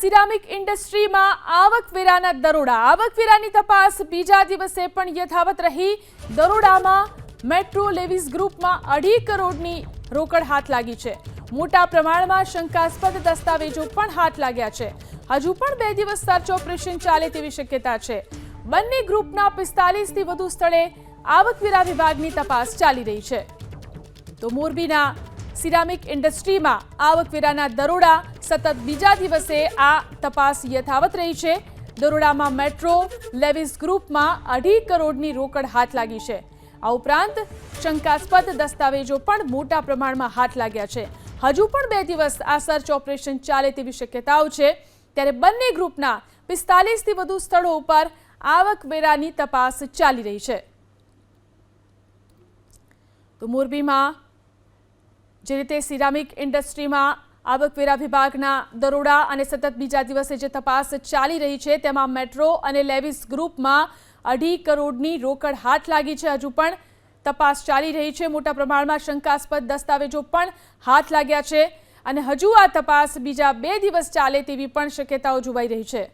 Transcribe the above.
Ceramic ઇન્ડસ્ટ્રીમાં આવકવેરાના દરોડા. આવકવેરાની તપાસ બીજા દિવસે પણ યથાવત રહી. દરોડામાં મેટ્રો લેવિસ ગ્રુપમાં અઢી કરોડની રોકડ હાથ લાગી છે. મોટા પ્રમાણમાં શંકાસ્પદ દસ્તાવેજો પણ હાથ લાગ્યા છે. હજુ પણ બે દિવસ સર્ચ ઓપરેશન ચાલે તેવી શક્યતા છે. બંને ગ્રુપના પિસ્તાલીસથી વધુ સ્થળે આવકવેરા વિભાગની તપાસ ચાલી રહી છે. તો મોરબીના સિરામિક ઇન્ડસ્ટ્રીમાં આવકવેરાના દરોડા સતત બીજા દિવસે આ તપાસ યથાવત રહી છે. દરોડામાં મેટ્રો, લેવિસ ગ્રુપમાં અઢી કરોડની રોકડ હાથ લાગી છે. આ ઉપરાંત શંકાસ્પદ દસ્તાવેજો પણ મોટા પ્રમાણમાં હાથ લાગ્યા છે. હજુ પણ બે દિવસ આ સર્ચ ઓપરેશન ચાલે તેવી શક્યતાઓ છે. ત્યારે બંને ગ્રુપના પિસ્તાલીસથી વધુ સ્થળો ઉપર આવકવેરાની તપાસ ચાલી રહી છે. તો મોરબીમાં જે રીતે સિરામિક ઇન્ડસ્ટ્રીમાં આવકવેરા વિભાગના દરોડા અને સતત બીજા દિવસે જે તપાસ ચાલી રહી છે, તેમાં મેટ્રો અને લેવિસ ગ્રુપમાં અઢી કરોડની રોકડ હાથ લાગી છે. હજુ પણ તપાસ ચાલી રહી છે. મોટા પ્રમાણમાં શંકાસ્પદ દસ્તાવેજો પણ હાથ લાગ્યા છે અને હજુ આ તપાસ બીજા બે દિવસ ચાલે તેવી પણ શક્યતાઓ જોવાઈ રહી છે.